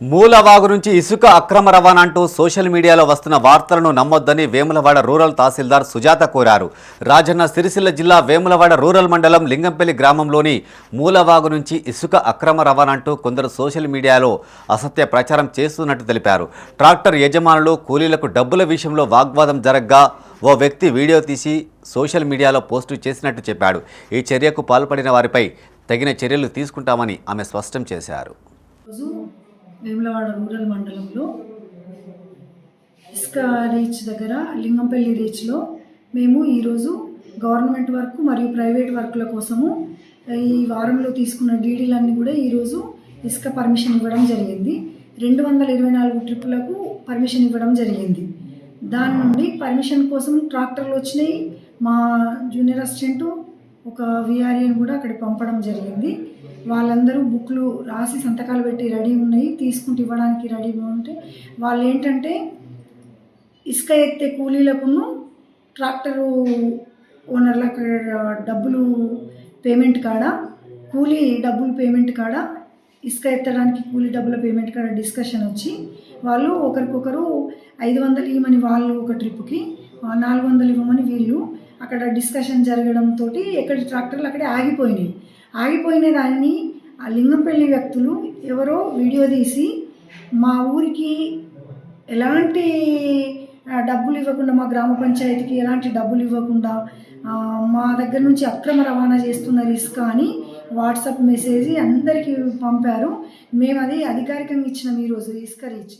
మూలవాగు నుంచి ఇసుక అక్రమ రవాణా అంటూ సోషల్ మీడియాలో వస్తున్న వార్తలను నమ్మొద్దని వేములవాడ రూరల్ తహసీల్దార్ సుజాత కోరారు. రాజన్న సిరిసిల్ల జిల్లా వేములవాడ రూరల్ మండలం లింగంపల్లి గ్రామంలోని మూలవాగు నుంచి ఇసుక అక్రమ రవాణా అంటూ కొందరు సోషల్ మీడియాలో అసత్య ప్రచారం చేస్తున్నట్టు తెలిపారు. ట్రాక్టర్ యజమానులు కూలీలకు డబ్బుల విషయంలో వాగ్వాదం జరగ్గా ఓ వ్యక్తి వీడియో తీసి సోషల్ మీడియాలో పోస్టు చేసినట్టు చెప్పాడు. ఈ చర్యకు పాల్పడిన వారిపై తగిన చర్యలు తీసుకుంటామని ఆమె స్పష్టం చేశారు. వేములవాడ రూరల్ మండలంలో ఇసుక రీచ్ దగ్గర లింగంపల్లి రీచ్లో మేము ఈరోజు గవర్నమెంట్ వర్క్ మరియు ప్రైవేట్ వర్క్ల కోసము ఈ వారంలో తీసుకున్న డీడీలన్నీ కూడా ఈరోజు ఇసుక పర్మిషన్ ఇవ్వడం జరిగింది. రెండు వందల ఇరవై నాలుగు ట్రిప్పులకు పర్మిషన్ ఇవ్వడం జరిగింది. దాని నుండి పర్మిషన్ కోసం ట్రాక్టర్లు వచ్చినాయి. మా జూనియర్ అసిస్టెంటు ఒక విఆర్ఏని కూడా అక్కడ పంపడం జరిగింది. వాళ్ళందరూ బుక్లు రాసి సంతకాలు పెట్టి రెడీ ఉన్నాయి. తీసుకుంటూ ఇవ్వడానికి రెడీగా ఉంటే వాళ్ళు ఏంటంటే ఇసుక ఎత్తే కూలీలకును ట్రాక్టరు ఓనర్లకు డబ్బులు పేమెంట్ కాడ కూలీ డబ్బులు పేమెంట్ కాడ ఇసుక ఎత్తడానికి కూలీ డబ్బుల పేమెంట్ కాడ డిస్కషన్ వచ్చి వాళ్ళు ఒకరికొకరు ఐదు వందలు ఇవ్వమని వాళ్ళు ఒక ట్రిప్కి నాలుగు వందలు ఇవ్వమని వీళ్ళు అక్కడ డిస్కషన్ జరగడంతో ఎక్కడ ట్రాక్టర్లు అక్కడే ఆగిపోయినాయి. ఆగిపోయిన దాన్ని ఆ లింగంపల్లి వ్యక్తులు ఎవరో వీడియో తీసి మా ఊరికి ఎలాంటి డబ్బులు ఇవ్వకుండా మా గ్రామ పంచాయతీకి ఎలాంటి డబ్బులు ఇవ్వకుండా మా దగ్గర నుంచి అక్రమ రవాణా చేస్తున్నారు ఇసుక అని వాట్సాప్ మెసేజ్ అందరికీ పంపారు. మేము అది అధికారికంగా ఇచ్చినాం ఈరోజు ఇసుక రీచ్.